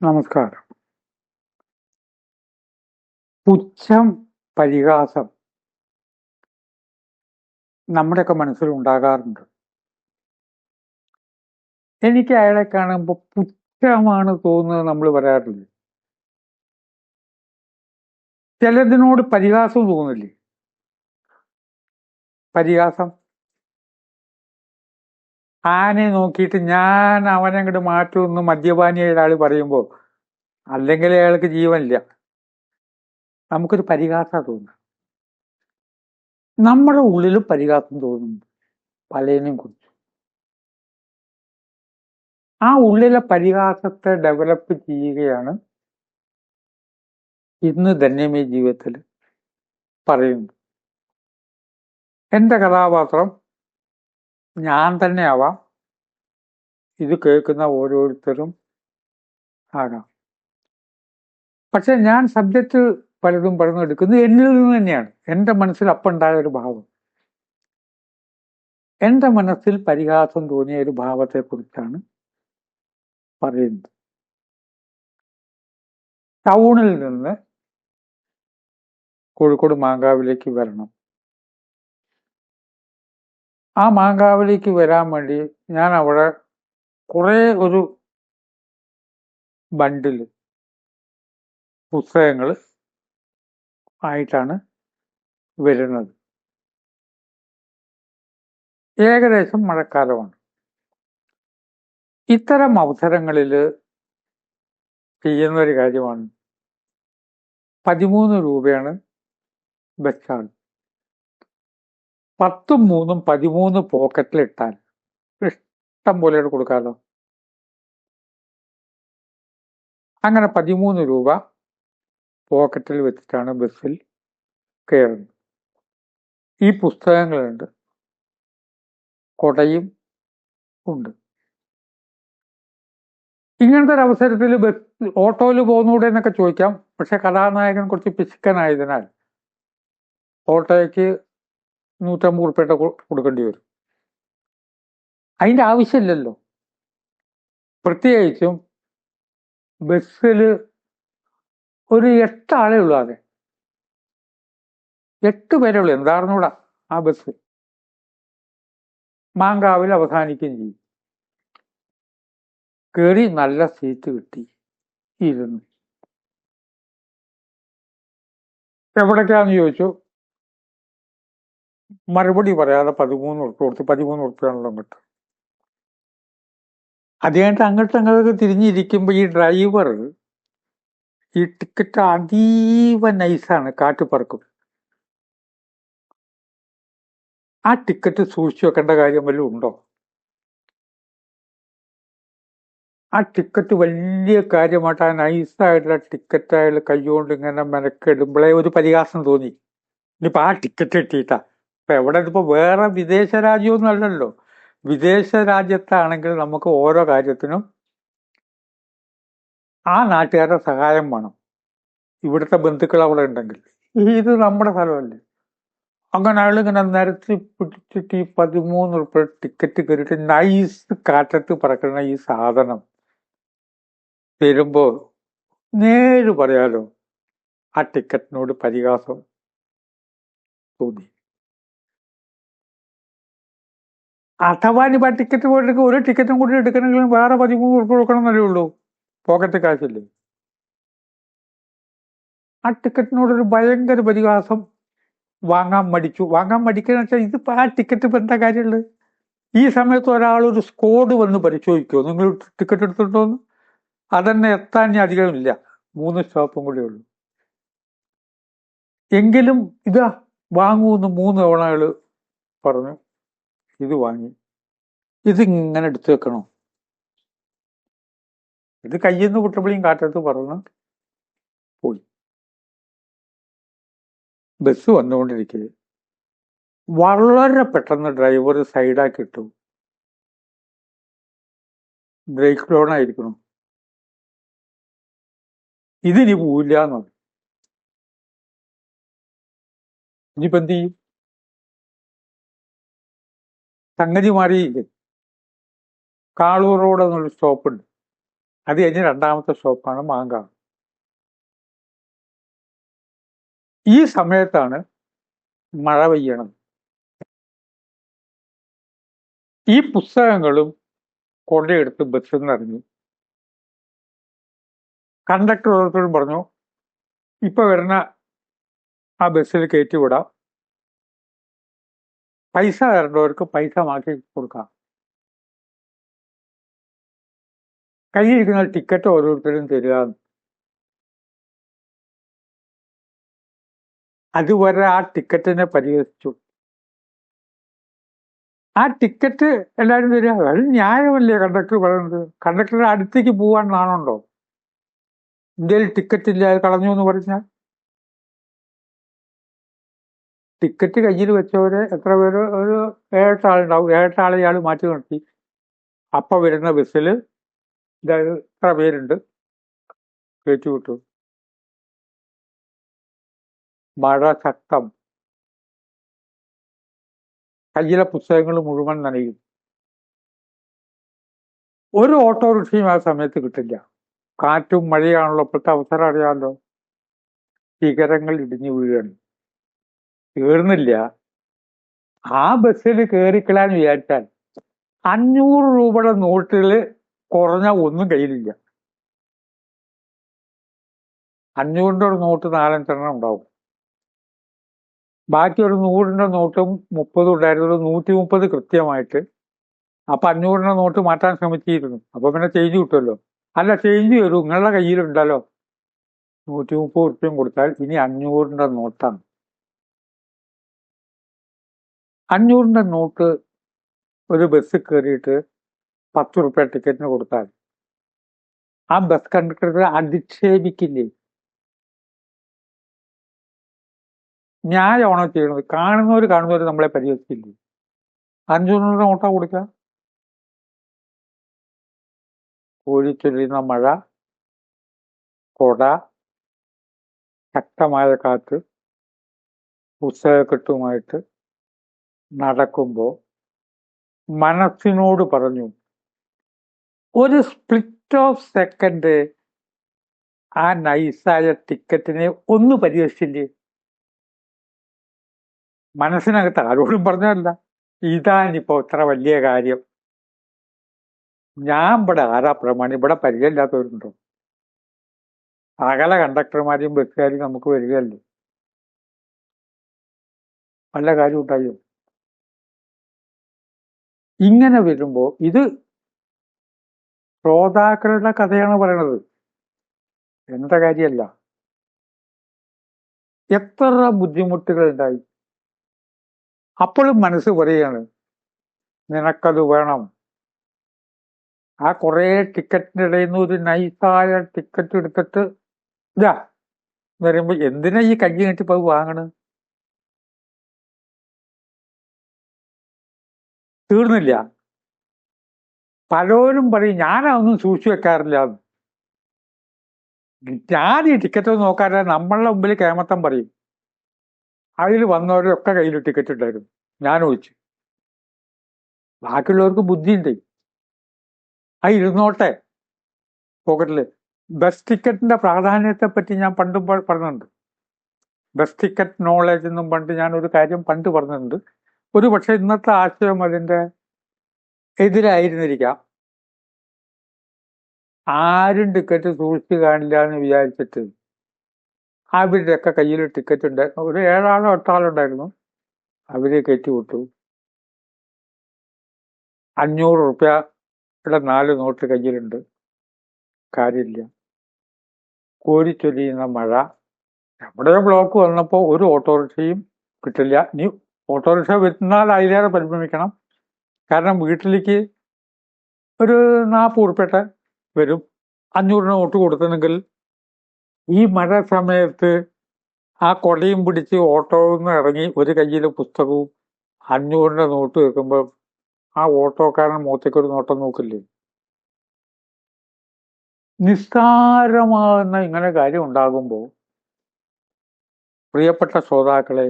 നമസ്കാരം. പുച്ഛം പരിഹാസം നമ്മുടെയൊക്കെ മനസ്സിൽ ഉണ്ടാകാറുണ്ട്. എനിക്ക് അയാളെ കാണുമ്പോൾ പുച്ഛമാണ് തോന്നുന്നത് നമ്മൾ പറയാറില്ല? ചിലതിനോട് പരിഹാസം തോന്നില്ലേ? പരിഹാസം ആനയെ നോക്കിയിട്ട് ഞാൻ അവനെ അങ്ങോട്ട് മാറ്റുമെന്ന് മദ്യപാനി ഒരാൾ പറയുമ്പോൾ അല്ലെങ്കിൽ അയാൾക്ക് ജീവനില്ല. നമുക്കൊരു പരിഹാസം തോന്നുന്നു നമ്മുടെ ഉള്ളിലും പരിഹാസം തോന്നുന്നുണ്ട്. പലതിനെയും കുറിച്ച്. ആ ഉള്ളിലെ പരിഹാസത്തെ ഡെവലപ്പ് ചെയ്യുകയാണ് ഇന്ന് ധന്യമേ ജീവിതത്തിൽ പറയുന്നത്. എന്റെ കഥാപാത്രം ഞാൻ തന്നെയാവാം ഇത് കേൾക്കുന്ന ഓരോരുത്തരും ആകാം. പക്ഷെ ഞാൻ സബ്ജക്റ്റ് പലതും പറഞ്ഞെടുക്കുന്നത് എന്നിൽ നിന്ന് തന്നെയാണ്. എന്റെ മനസ്സിൽ അപ്പുണ്ടായ ഒരു ഭാവം. എന്റെ മനസ്സിൽ പരിഹാസം തോന്നിയ ഒരു ഭാവത്തെക്കുറിച്ചാണ് പറയുന്നത്. ടൗണിൽ നിന്ന് കോഴിക്കോട് മാങ്കാവിലേക്ക് വരണം. ആ മാങ്കാവിലേക്ക് വരാൻ വേണ്ടി ഞാൻ അവിടെ കുറേ ഒരു ബണ്ടിൽ പുസ്തകങ്ങൾ ആയിട്ടാണ് വരുന്നത്. ഏകദേശം മഴക്കാലമാണ്. ഇത്തരം അവസരങ്ങളിൽ ചെയ്യുന്ന ഒരു കാര്യമാണ് പതിമൂന്ന് രൂപയാണ് ബസ് ചാർജ് പത്തും മൂന്നും പതിമൂന്ന് പോക്കറ്റിലിട്ടാൽ ഇഷ്ടം പോലെ കൊടുക്കാമല്ലോ അങ്ങനെ പതിമൂന്ന് രൂപ പോക്കറ്റിൽ വെച്ചിട്ടാണ് ബസ്സിൽ കയറുന്നത്. ഈ പുസ്തകങ്ങളുണ്ട്. കൊടയും ഉണ്ട്. ഇങ്ങനത്തെ ഒരു അവസരത്തിൽ ബസ് ഓട്ടോയിൽ പോകുന്നൂടെ എന്നൊക്കെ ചോദിക്കാം. പക്ഷെ കഥാനായകൻ കുറച്ച് പിശുക്കനായതിനാൽ ഓട്ടോയ്ക്ക് നൂറ്റമ്പത് ഉറുപ്പ്യയുടെ കൊടുക്കേണ്ടി വരും അതിന്റെ ആവശ്യമില്ലല്ലോ പ്രത്യേകിച്ചും ബസ്സിൽ ഒരു എട്ട് ആളേ ഉള്ളൂ അതെ എട്ട് പേരേ ഉള്ളൂ എന്തായിരുന്നൂടാ ആ ബസ്. മാങ്കാവിൽ അവസാനിക്കുകയും ചെയ്യും. കയറി നല്ല സീറ്റ് കിട്ടി ഇരുന്നു. എവിടേക്കാന്ന് ചോദിച്ചു? മറുപടി പറയാതെ പതിമൂന്ന് ഉറുപ്പ് കൊടുത്ത് പതിമൂന്ന് ഉറുപ്പിയാണല്ലോ അങ്ങോട്ട്. അത് കഴിഞ്ഞിട്ട് അങ്ങോട്ട് അങ്ങോട്ട് തിരിഞ്ഞിരിക്കുമ്പോൾ ഈ ഡ്രൈവർ ഈ ടിക്കറ്റ് അതീവ നൈസാണ് കാറ്റുപറക്കും ആ ടിക്കറ്റ് സൂക്ഷിച്ചു വെക്കേണ്ട കാര്യം വല്ലതും ഉണ്ടോ? ആ ടിക്കറ്റ് വലിയ കാര്യമായിട്ട് ആ നൈസായിട്ടുള്ള ടിക്കറ്റ് അയാൾ കൈകൊണ്ട് ഇങ്ങനെ മെനക്കെടുമ്പോഴേ ഒരു പരിഹാസം തോന്നി. ഇനിയിപ്പോൾ ആ ടിക്കറ്റ് കിട്ടിയിട്ടാ. ഇപ്പം എവിടെ ഇപ്പോൾ വേറെ വിദേശ രാജ്യമൊന്നും അല്ലല്ലോ. വിദേശ രാജ്യത്താണെങ്കിൽ നമുക്ക് ഓരോ കാര്യത്തിനും ആ നാട്ടുകാരുടെ സഹായം വേണം. ഇവിടുത്തെ ബന്ധുക്കൾ അവിടെ ഉണ്ടെങ്കിൽ. ഇത് നമ്മുടെ സ്ഥലമല്ലേ? അങ്ങനെ അയാൾ ഇങ്ങനെ നിരത്തി പിടിച്ചിട്ട് ഈ പതിമൂന്ന് ഉറുപ്പ ടിക്കറ്റ് കയറിയിട്ട് നൈസ് കാറ്റത്ത് പറക്കുന്ന ഈ സാധനം വരുമ്പോ നേര് പറയാലോ ആ ടിക്കറ്റിനോട് പരിഹാസം തോന്നി. അഥവാ ഇനി ടിക്കറ്റ് പോയിട്ട് ഒരു ടിക്കറ്റും കൂടി എടുക്കണമെങ്കിൽ വേറെ പതിമൂന്ന് ഉറുപ്പ് കൊടുക്കണമെന്നല്ലേ ഉള്ളൂ. പോക്കറ്റ് കാശില്ലേ ആ ടിക്കറ്റിനോടൊരു ഭയങ്കര പരിഹാസം വാങ്ങാൻ മടിച്ചു. വാങ്ങാൻ മടിക്കുന്ന വെച്ചാൽ ഇതിപ്പോ ആ ടിക്കറ്റ് ഇപ്പം എന്താ കാര്യമുള്ളത് ഈ സമയത്ത് ഒരാൾ ഒരു സ്കോഡ് വന്ന് പരിശോധിക്കുമോ നിങ്ങൾ ടിക്കറ്റ് എടുത്തിട്ടോന്ന് അതന്നെ എത്താൻ ഇനി അധികമില്ല മൂന്ന് സ്റ്റോപ്പും കൂടെ ഉള്ളൂ. എങ്കിലും ഇതാ വാങ്ങൂന്ന് മൂന്ന് തവണകൾ പറഞ്ഞു. ഇത് വാങ്ങി. ഇത് ഇങ്ങനെ എടുത്തു വെക്കണോ? ഇത് കയ്യിൽ നിന്ന് കുട്ടപ്പിളിയും കാറ്റത്ത് പറന്ന് പോയി. ബസ് വന്നുകൊണ്ടിരിക്കുക വളരെ പെട്ടെന്ന് ഡ്രൈവർ സൈഡാക്കി ഇട്ടു. ബ്രേക്ക് ഡൗൺ ആയിരിക്കണം. ഇതിനി പോവില്ല എന്നത് ഇനിയിപ്പോ എന്ത് ചെയ്യും? സംഗതി മാറിയില്ലേ? കാളൂർ റോഡ് എന്നൊരു സ്റ്റോപ്പുണ്ട്. അത് കഴിഞ്ഞ് രണ്ടാമത്തെ സ്റ്റോപ്പാണ് മാങ്കാവ്. ഈ സമയത്താണ് മഴ പെയ്യണത്. ഈ പുസ്തകങ്ങളും കൊണ്ടയെടുത്ത് ബസ്സിൽ നിറഞ്ഞു കണ്ടക്ടർ ഓരോരുത്തരും പറഞ്ഞു ഇപ്പൊ വരുന്ന ആ ബസ്സിൽ കയറ്റിവിടാം പൈസ തരേണ്ടവർക്ക് പൈസ മാറ്റി കൊടുക്കാം. കയ്യിരിക്കുന്ന ടിക്കറ്റ് ഓരോരുത്തരും തരിക അതുവരെ ആ ടിക്കറ്റിനെ പരിഹസിച്ചു. ആ ടിക്കറ്റ് എല്ലാവരും തരിക അത് ന്യായമല്ലേ കണ്ടക്ടർ പറയുന്നത്? കണ്ടക്ടറുടെ അടുത്തേക്ക് പോകാൻ നാണുണ്ടോ? ഇന്ത്യയിൽ ടിക്കറ്റ് ഇല്ല അത് കളഞ്ഞു എന്ന് പറഞ്ഞാൽ? ടിക്കറ്റ് കയ്യിൽ വെച്ചവര് എത്ര പേര്? ഒരു ഏഴെട്ടാളുണ്ടാവും. ഏഴെട്ടാളെ ഇയാൾ മാറ്റി നിർത്തി. അപ്പം വരുന്ന ബസ്സിൽ ഇതായത് ഇത്ര പേരുണ്ട്. കയറ്റി വിട്ടു. മഴ ശക്തം. കയ്യിലെ പുസ്തകങ്ങൾ മുഴുവൻ നനയും. ഒരു ഓട്ടോറിക്ഷയും ആ സമയത്ത് കിട്ടില്ല. കാറ്റും മഴയാണല്ലോ. ഇപ്പോഴത്തെ അവസരം അറിയാമല്ലോ. ശിഖരങ്ങൾ ഇടിഞ്ഞു വീഴണം. തീർന്നില്ല ആ ബസ്സിൽ കയറിക്കളാൻ വിചാരിച്ചാൽ അഞ്ഞൂറ് രൂപയുടെ നോട്ടുകൾ കുറഞ്ഞ ഒന്നും കയ്യിലില്ല. അഞ്ഞൂറിന്റെ ഒരു നോട്ട് നാലഞ്ചെണ്ണം ഉണ്ടാവും. ബാക്കി ഒരു നൂറിന്റെ നോട്ടും മുപ്പതും ഉണ്ടായിരുന്നു. ഒരു നൂറ്റി മുപ്പത് കൃത്യമായിട്ട്. അപ്പൊ അഞ്ഞൂറിന്റെ നോട്ട് മാറ്റാൻ ശ്രമിച്ചിരുന്നു. അപ്പൊ പിന്നെ ചേഞ്ച് കിട്ടുമല്ലോ. അല്ല ചേഞ്ച് വരും. നിങ്ങളുടെ കയ്യിലുണ്ടല്ലോ. നൂറ്റി മുപ്പത് റുപ്യം കൊടുത്താൽ ഇനി അഞ്ഞൂറിന്റെ നോട്ടാണ്. അഞ്ഞൂറിന്റെ നോട്ട് ഒരു ബസ് കയറിയിട്ട് പത്ത് റുപ്യ ടിക്കറ്റിന് കൊടുത്താൽ. ആ ബസ് കണ്ടക്ടർ അധിക്ഷേപിക്കില്ലേ? ന്യായമാണോ ചെയ്യുന്നത്? കാണുന്നവർ കാണുന്നവർ നമ്മളെ പരിഹസിക്കില്ലേ? അഞ്ഞൂറിന്റെ നോട്ടാ കൊടുക്കാം. കോഴിച്ചൊല്ലുന്ന മഴ കൊട ശക്തമായ കാറ്റ് പുസ്തകക്കെട്ടുമായിട്ട് നടക്കുമ്പോൾ മനസ്സിനോട് പറഞ്ഞു ഒരു സ്പ്ലിറ്റ് ഓഫ് സെക്കൻഡ് ആ നൈസായ ടിക്കറ്റിനെ ഒന്ന് പരിഹസിച്ചില്ലേ മനസ്സിനകത്ത് ആരോടും പറഞ്ഞതല്ല. ഇതാണിപ്പോ ഇത്ര വലിയ കാര്യം. ഞാൻ ഇവിടെ ആരാ പ്രമാണി? ഇവിടെ പരിചയമില്ലാത്തവരുണ്ടോ? സകല കണ്ടക്ടർമാരെയും ബസ്സുകാരെയും നമുക്ക് വരികയല്ലേ നല്ല കാര്യം ഉണ്ടായോ ഇങ്ങനെ വരുമ്പോ ഇത് ശ്രോതാക്കളുടെ കഥയാണ് പറയണത്. എന്റെ കാര്യമല്ല എത്ര ബുദ്ധിമുട്ടുകൾ ഉണ്ടായി. അപ്പോഴും മനസ്സ് പറയുകയാണ് നിനക്കത് വേണം. ആ കുറെ ടിക്കറ്റിന്റെ ഇടയിൽ നിന്ന് ഒരു നൈസായ ടിക്കറ്റ് എടുത്തിട്ട് ഇതാ എന്ന് പറയുമ്പോ എന്തിനാ ഈ കഞ്ഞി കെട്ടിപ്പോ വാങ്ങണ്? തീർന്നില്ല. പലരും പറയും ഞാനതൊന്നും സൂക്ഷിച്ചു വെക്കാറില്ല. ഞാൻ ഈ ടിക്കറ്റ് നോക്കാറില്ല നമ്മളുടെ മുമ്പിൽ കേമത്തം പറയും. അതിൽ വന്നവരൊക്കെ കയ്യിൽ ടിക്കറ്റ് ഉണ്ടായിരുന്നു ഞാൻ ഒഴിച്ചു. ബാക്കിയുള്ളവർക്ക് ബുദ്ധിയുണ്ട്. ആ ഇരുന്നോട്ടെ പോക്കറ്റിൽ. ബസ് ടിക്കറ്റിന്റെ പ്രാധാന്യത്തെ പറ്റി ഞാൻ പണ്ടും പറഞ്ഞിട്ടുണ്ട്. ബസ് ടിക്കറ്റ് നോളേജ് എന്നും പണ്ട് ഞാൻ ഒരു കാര്യം പണ്ട് പറഞ്ഞിട്ടുണ്ട്. ഒരു പക്ഷെ ഇന്നത്തെ ആശയം അതിന്റെ എതിരായിരുന്നിരിക്കാം. ആരും ടിക്കറ്റ് സൂക്ഷിച്ചു കാണില്ല എന്ന് വിചാരിച്ചിട്ട് അവരുടെയൊക്കെ കയ്യിൽ ടിക്കറ്റ് ഉണ്ടായിരുന്നു ഒരു ഏഴാളോ എട്ടാളോ ഉണ്ടായിരുന്നു. അവരെ കയറ്റി വിട്ടു. അഞ്ഞൂറ് റുപ്യയുടെ നാല് നോട്ട് കയ്യിലുണ്ട്. കാര്യമില്ല. കോരിച്ചൊരിയുന്ന മഴ. നമ്മുടെ ബ്ലോക്ക് വന്നപ്പോൾ ഒരു ഓട്ടോറിക്ഷയും കിട്ടില്ല. ഇനി ഓട്ടോറിക്ഷ വരുന്നാൽ അതിലേറെ പരിഭ്രമിക്കണം. കാരണം വീട്ടിലേക്ക് ഒരു നാൽപ്പത് ഉറുപ്പേട്ട വരും. അഞ്ഞൂറിന് നോട്ട് കൊടുത്തിട്ടുണ്ടെങ്കിൽ ഈ മഴ സമയത്ത് ആ കൊടയും പിടിച്ച് ഓട്ടോയിൽ നിന്ന് ഇറങ്ങി ഒരു കയ്യിൽ പുസ്തകവും അഞ്ഞൂറിന്റെ നോട്ട് വെക്കുമ്പോൾ ആ ഓട്ടോക്കാരൻ മുഖത്തേക്ക് ഒരു നോട്ടം നോക്കില്ലേ? നിസ്സാരമാകുന്ന ഇങ്ങനെ കാര്യം ഉണ്ടാകുമ്പോൾ പ്രിയപ്പെട്ട ശ്രോതാക്കളെ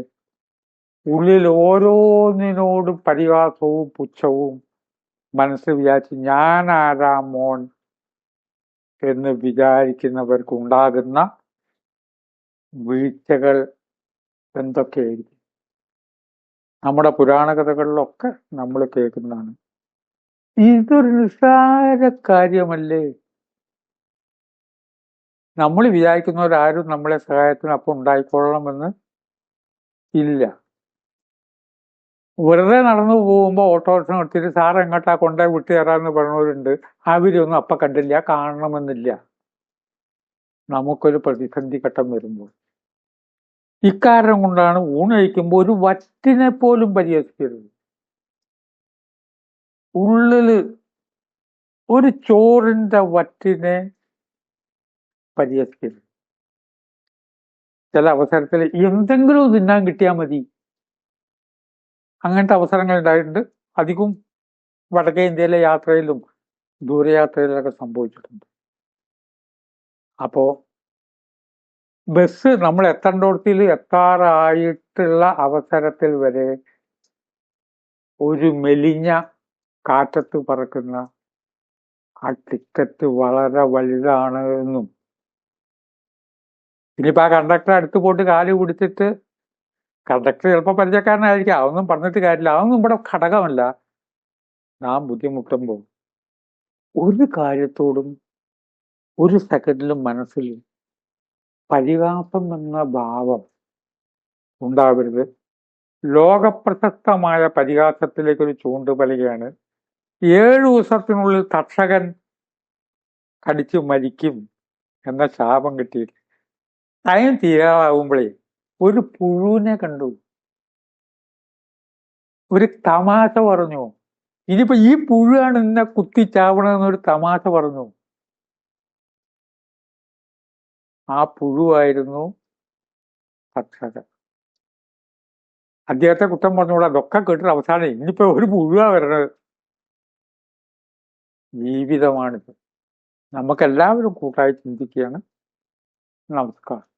ഉള്ളിൽ ഓരോന്നിനോടും പരിഹാസവും പുച്ഛവും മനസ്സ് വിചാരിച്ച് ഞാൻ ആരാ മോൻ എന്ന് വിചാരിക്കുന്നവർക്ക് ഉണ്ടാകുന്ന വീഴ്ചകൾ എന്തൊക്കെയായിരിക്കും? നമ്മുടെ പുരാണ കഥകളിലൊക്കെ നമ്മൾ കേൾക്കുന്നതാണ്. ഇതൊരു നിസ്സാര കാര്യമല്ലേ? നമ്മൾ വിചാരിക്കുന്നവരാരും നമ്മളെ സഹായത്തിന് അപ്പം ഉണ്ടായിക്കൊള്ളണമെന്ന് ഇല്ല. വെറുതെ നടന്നു പോകുമ്പോൾ ഓട്ടോറിക്ഷ എടുത്തിട്ട് സാർ എങ്ങോട്ടാ കൊണ്ടേ വിട്ടു തരാമെന്ന് പറഞ്ഞവരുണ്ട്. അവരൊന്നും അപ്പൊ കണ്ടില്ല കാണണമെന്നില്ല. നമുക്കൊരു പ്രതിസന്ധി ഘട്ടം വരുമ്പോൾ. ഇക്കാരണം കൊണ്ടാണ് ഊണഴിക്കുമ്പോൾ ഒരു വറ്റിനെ പോലും പരിഹസിക്കരുത്. ഉള്ളിൽ ഒരു ചോറിന്റെ വറ്റിനെ പരിഹസിക്കരുത്. ചില അവസരത്തിൽ എന്തെങ്കിലും തിന്നാൻ കിട്ടിയാൽ മതി. അങ്ങനത്തെ അവസരങ്ങൾ ഉണ്ടായിട്ടുണ്ട് അധികവും വടക്കേ ഇന്ത്യയിലെ യാത്രയിലും ദൂരയാത്രയിലൊക്കെ സംഭവിച്ചിട്ടുണ്ട്. അപ്പോ ബസ് നമ്മൾ എത്തേണ്ടോടത്തിൽ എത്താറായിട്ടുള്ള അവസരത്തിൽ വരെ ഒരു മെലിഞ്ഞ കാറ്റത്ത് പറക്കുന്ന ആ ടിക്കറ്റ് വളരെ വലുതാണ് എന്നും. ഇനിയിപ്പോ ആ കണ്ടക്ടർ അടുത്ത് പോയിട്ട് കാൽ പിടിച്ചിട്ട് കണ്ടക്ടർ ചിലപ്പോൾ പരിചയക്കാരനായിരിക്കും. അതൊന്നും പറഞ്ഞിട്ട് കാര്യമില്ല. അതൊന്നും ഇവിടെ ഘടകമല്ല. നാം ബുദ്ധിമുട്ടുമ്പോൾ ഒരു കാര്യത്തോടും ഒരു സെക്കൻഡിലും മനസ്സിൽ പരിഹാസം എന്ന ഭാവം ഉണ്ടാവരുത്. ലോകപ്രശസ്തമായ പരിഹാസത്തിലേക്ക് ഒരു ചൂണ്ടുപലകയാണ് ഏഴു ദിവസത്തിനുള്ളിൽ തക്ഷകൻ കടിച്ചു മരിക്കും എന്ന ശാപം കിട്ടിയിട്ട് ടൈം തീരാറാവുമ്പോഴേ ഒരു പുഴുവിനെ കണ്ടു. ഒരു തമാശ പറഞ്ഞു. ഇനിയിപ്പോ ഈ പുഴുവാണ് ഇന്നെ കുത്തി ചാവണമെന്നൊരു തമാശ പറഞ്ഞു. ആ പുഴുവായിരുന്നു തക്ഷകൻ അദ്ദേഹത്തെ കുറ്റം പറഞ്ഞുകൂടാ? അതൊക്കെ കേട്ടിട്ട് അവസാനം ഇനിയിപ്പോ ഒരു പുഴുവാ വരണത്. ജീവിതമാണിത്. നമുക്കെല്ലാവരും കൂട്ടായി ചിന്തിക്കുകയാണ്. നമസ്കാരം.